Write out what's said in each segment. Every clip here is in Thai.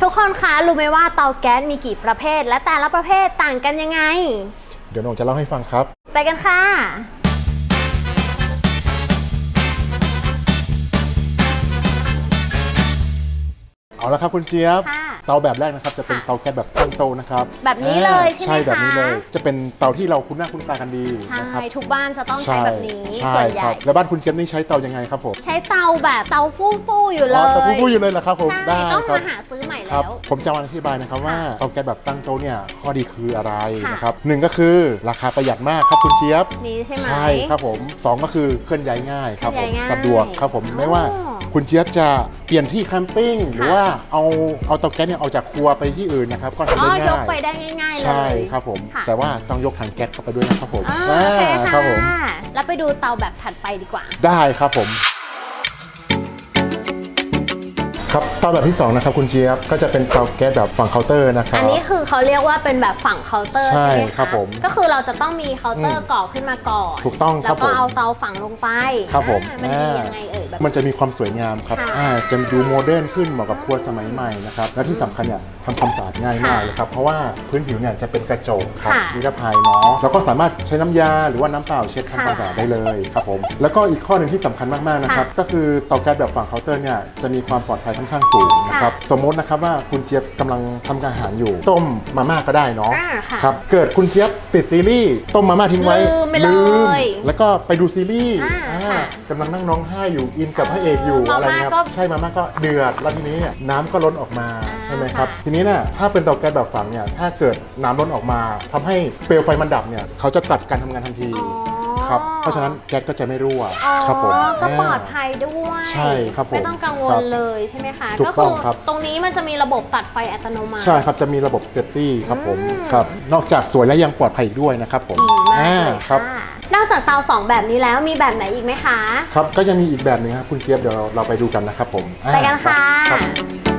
ทุกคนคะรู้ไหมว่าเตาแก๊สมีกี่ประเภท และแต่ละประเภทต่างกันยังไง เดี๋ยวโหนงจะเล่าให้ฟังครับ ไปกันค่ะ เอาละครับคุณเจี๊ยบ ค่ะเตาแบบแรกนะครับจะเป็นค่ะ เตาแก๊สแบบตั้งโตนะครับแบบนี้เลยใช่ไหมใช่แบบนี้เลยคะจะเป็นเตาที่เราคุ้นหน้าคุ้นตากันดีใช่นะครับทุกบ้านจะต้องใช้แบบนี้ใช่ส่วนใหครัญ่บแล้วบ้านคุณเจี๊ยบนี่ใช้เตายังไงครับผมใช้เตาแบบเตาฟู่ฟู่ๆอยู่เลอ๋อย เตาฟูๆอยู่เลยเหรอครับผมใช่ได้ต้องครัมาบ หาซื้อใหม่ ครัแล้บวผมจะมาอธิบายนะครับว่าค่ะเตาแก๊สแบบตั้งโต๊ะเนี่ยข้อดีคืออะไรค่ะ นะครับหนึ่งก็คือราคาประหยัดมากครับคุณเจี๊ยบ นี่ใช่ไหม ใช่ครับผมสองก็คือเคลื่อนย้ายง่ายครับเคลื่ผอนมย้ายง่ายสะดวกครับผมอ๋อไม่ว่าคุณเจี๊ยบจะเปลี่ยนที่แคมปิ้งหรือว่าเอาเอาเตาแก๊สเนี่ยออกจากครัวไปที่อื่นนะครับก็ทำอ๋อได้ยง่ากไปยได้ง่ายๆเลย ใช่ครับผม ค่ะ แต่ว่าต้องยกถังแก๊สเข้าไปด้วยนะครับผมอ่าโอเคอ่าคค่ะรับผมแล้วไปดูเตาแบบถัดไปดีกว่า ได้ครับผม ครับเตาแบบที่สองนะครับคุณเจี๊ยบก็จะเป็นเตาแก๊สแบบฝั่งเคาน์เตอร์นะครับ อันนี้คือเขาเรียกว่าเป็นแบบฝั่งเคาน์เตอร์ใช่ใช่ไหมคะครับผมก็คือเราจะต้องมีเคาน์เตอร์อืมก่อขึ้นมาก่อนถูกต้องครับแล้วก็ผมเอาเตาฝังลงไปครับผมอ่ามันดีอ่ายังไงเอ่ยแบบ มันจะมีความสวยงามครับค่ะอ่าจะดูโมเดิร์นขึ้นเหมาะกับครัวสมัยใหม่นะครับและที่สำคัญเนี่ยทำความสะอาดง่ายมากค่ะเลยครับเพราะว่าพื้นผิวเนี่ยจะเป็นกระจกครับค่ะ นิรภัยเนาะแล้วก็สามารถใช้น้ำยาหรือว่าน้ำเปล่าเช็ดทำความสะอาดได้เลยครับผมแล้วก็อีกข้อหนึ่งที่สำคัญมากๆนะครับค่ะก็คือเตาแก๊สแบบฝั่งเคาน์เตอร์เนี่ยจะมีความปลอดภัยค่อนข้างสูงนะครับสมมตินะครับว่าคุณเจี๊ยบกำลังทำอาหารอยู่ ต้มมาม่าก็ได้เนาะอ่าค่ะครับเกิดคุณเจี๊ยบติดซีรีส์ต้มมาม่าทิ้งไว้ลืมไปเลยแล้วก็ไปดูซีรีส์อ่าอ่าค่ะกำลังนั่งร้องไห้อยู่อินกับพระเอกอยู่เอออะไรเงี้ยมาม่าก็ใช่มาม่าก็เดือดแล้วทีนี้เนี่ยน้ำก็ล้นออกมาอ่าใช่ไหมครับ ค่ะ ทีนี้เนี่ยถ้าเป็นเตาแก๊สแบบฝังเนี่ยถ้าเกิดน้ำล้นออกมาทำให้เปลวไฟมันดับเนี่ยเขาจะตัดการทำงานทันที อ๋อ ครับ เพราะฉะนั้นแก๊สก็จะไม่รั่วอ๋อครับผมก็ปลอดาภัยด้วยใช่ครับผมไม่ต้องกังวครัลบเลยใช่ไหมคะถูกก็ต้คือองครับตรงนี้มันจะมีระบบตัดไฟอัตโนมัติใช่ครับจะมีระบบเซฟตี้ครับผมอืมครับนอกจากสวยแล้วยังปลอดภัยอีกด้วยนะครับผมดีมากอ่าเลยครับค่ะนอกจากเตาสองแบบนี้แล้วมีแบบไหนอีกไหมคะ ครับก็ยังมีอีกแบบหนึงครับคุณเจี๊ยบเดี๋ยวเราเราไปดูกันนะครับผมอ่าไปกันค่ะรับอะ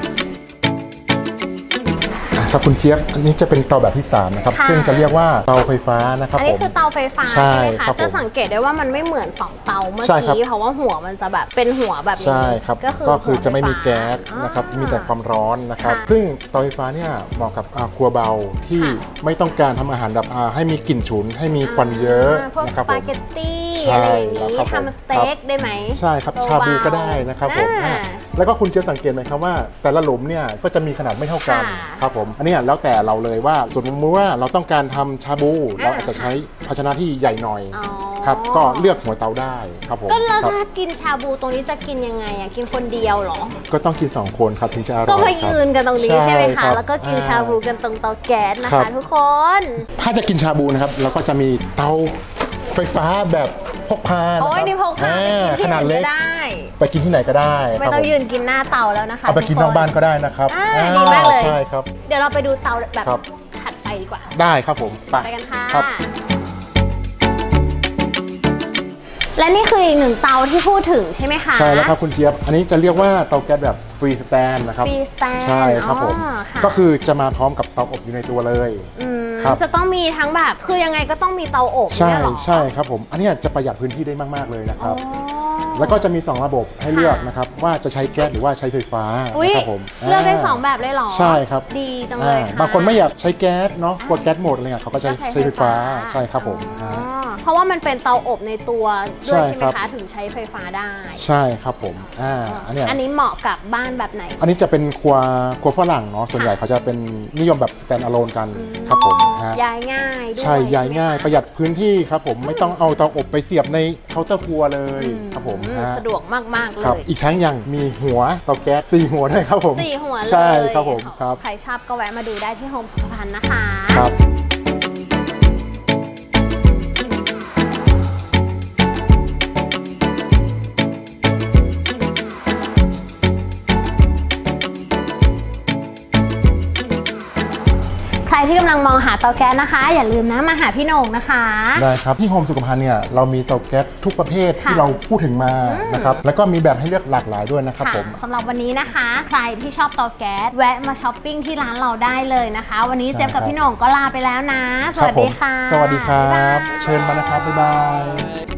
ครับคุณเจี๊ยบอันนี้จะเป็นเตาแบบที่สามนะครับค่ะ ซึ่งจะเรียกว่าเตาไฟฟ้านะครับอันผนี้ม คือเตาไฟฟ้าใช่ใช่ไหมคะ ครับผมจะสังเกตได้ว่ามันไม่เหมือนสองเตาเมื่อใช่ครับ กี้ เพราะว่าหัวมันจะแบบเป็นหัวแบบนี้ใช่ครับก็คือก็คือจะไม่มีหัวฟฟ้าแก๊สนะครับอ่ามีแต่ความร้อนนะครับค่ะซึ่งเตาไฟฟ้าเนี่ยเหมาะกับอ่าครัวเบาที่ค่ะไม่ต้องการทำอาหารแบบอ่าให้มีกลิ่นฉุน ให้มีควันเยอะาพวกนะคสรับผปาม เกตตี้ใช่อะไรอย่างแล้วนี้ครับผม ทำสเต็กได้ไหม ใช่ครับเบาๆชาบูก็ได้นะครับผมอ่าอ่าแล้วก็คุณเจี๊ยบสังเกตไหมครับว่า แต่ละหลุมเนี่ยก็จะมีขนาดไม่เท่ากันค่ะ ครับผมอันเนี้ยแล้วแต่เราเลยว่าสมมติว่าเราต้องการทำชาบูอ่าเราอาจจะใช้ภาชนะที่ใหญ่หน่อยอ๋อ ครับ ก็เลือกหัวเตาได้ครับผมก็แล้วครับถ้ากินชาบูตรงนี้จะกินยังไงอะกินคนเดียวเหรอ ก็ต้องกิน2คนครับถึงจะอร่อยก็มาครับ ยืนกันตรงนี้ใช่ไหมใช่ครัคะ บแล้วก็กินอ่าชาบูกันตรงเตาแก๊สนะครัคะ บ ทุกคน ถ้าจะกินชาบูนะครับเราก็จะมีเตาไฟฟ้าแบบ พกพานะโอ้คยรับนี่พกพาอ่ไปกินที่ขนาดอื่นเล็ก็กได้ ไปกินที่ไหนก็ได้ไม่ครับต้องผมยืนกินหน้าเตาแล้วนะคะเอาไปกินนอกบ้านก็ได้นะครับอ่าอ่าดีมากเลย ใช่ครับ เดี๋ยวเราไปดูเตาแบบครับ ถัดไปดีกว่า ได้ครับผม ไปไปกันค่ะ ครับ และนี่คืออีกหนึ่งเตาที่พูดถึงใช่ไหมคะใช่แล้วครับคุณเจี๊ยบ อันนี้จะเรียกว่าเตาแก๊สแบบฟรีสแตนนะครับฟรีสแตนใช่ครับผมอ๋อค่ะก็คือจะมาพร้อมกับเตาอบอยู่ในตัวเลยอืมครับจะต้องมีทั้งแบบคือยังไงก็ต้องมีเตาอบใช่เนี่ยเหรอใช่ครับผม อันเนี้ยจะประหยัดพื้นที่ได้มาก ๆ เลยนะคอ๋อรับแล้วก็จะมี 2 ระบบให้เลือกนะครับว่าจะใช้แก๊สหรือว่าใช้ไฟฟ้าอุ้ยนะครับผมเลือกได้าสองแบบเลยเหรอ ใช่ครับ ดีจังเลยอ่าค่ะบางคนไม่อยากใช้แก๊สเนาะกดแก๊สหมดอะไรเงี้ยเขาก็ใช้ก็ใช้ไฟฟ้าใช่ครับผมอ๋อฮะ เพราะว่ามันเป็นเตาอบในตัวด้วยใช่ใช่ไหมครับคะถึงใช้ไฟฟ้าได้ใช่ครับผมอ่าอันเนี้ย อันนี้เหมาะกับบ้านแบบไหน อันนี้จะเป็นครัวครัวฝรั่งเนาะส่วนใหญ่เขาจะเป็นนิยมแบบสแตนอะโลนกันครับผมฮะย้ายง่ายด้วยใช่ย้ายไหมง่ายคะประหยัดพื้นที่ครับผมไม่ต้องเอาเตาอบไปเสียบในเคาน์เตอร์ครัวเลยครับผมอืฮะสะดวกมาก ๆ เลครับ ยอีกทั้งยังมีหัวเตาแก๊สสี่หัวด้วยครับผม สี่หัวเลยใช่ครับผมครับ ใครชอบก็แวะมาดูได้ที่โฮมสุขภัณฑ์นะคะ ครับ ใครที่กำลังมองหาเตาแก๊สนะคะ อย่าลืมนะมาหาพี่โหน่งนะคะ ได้ครับ ที่โฮมสุขภัณฑ์เนี่ยเรามีเตาแก๊สทุกประเภทที่ค่ะเราพูดถึงมานะครับแล้วก็มีแบบให้เลือกหลากหลายด้วยนะครับค่ะผมสำหรับวันนี้นะคะ ใครที่ชอบเตาแก๊สแวะมาช้อปปิ้งที่ร้านเราได้เลยนะคะ วันนี้เจฟกับพี่โหน่งก็ลาไปแล้วนะ สวัสดีค่ะรับผมสวัสดีครับ๊ายบบายเชิญมานะครับบ๊ายบาย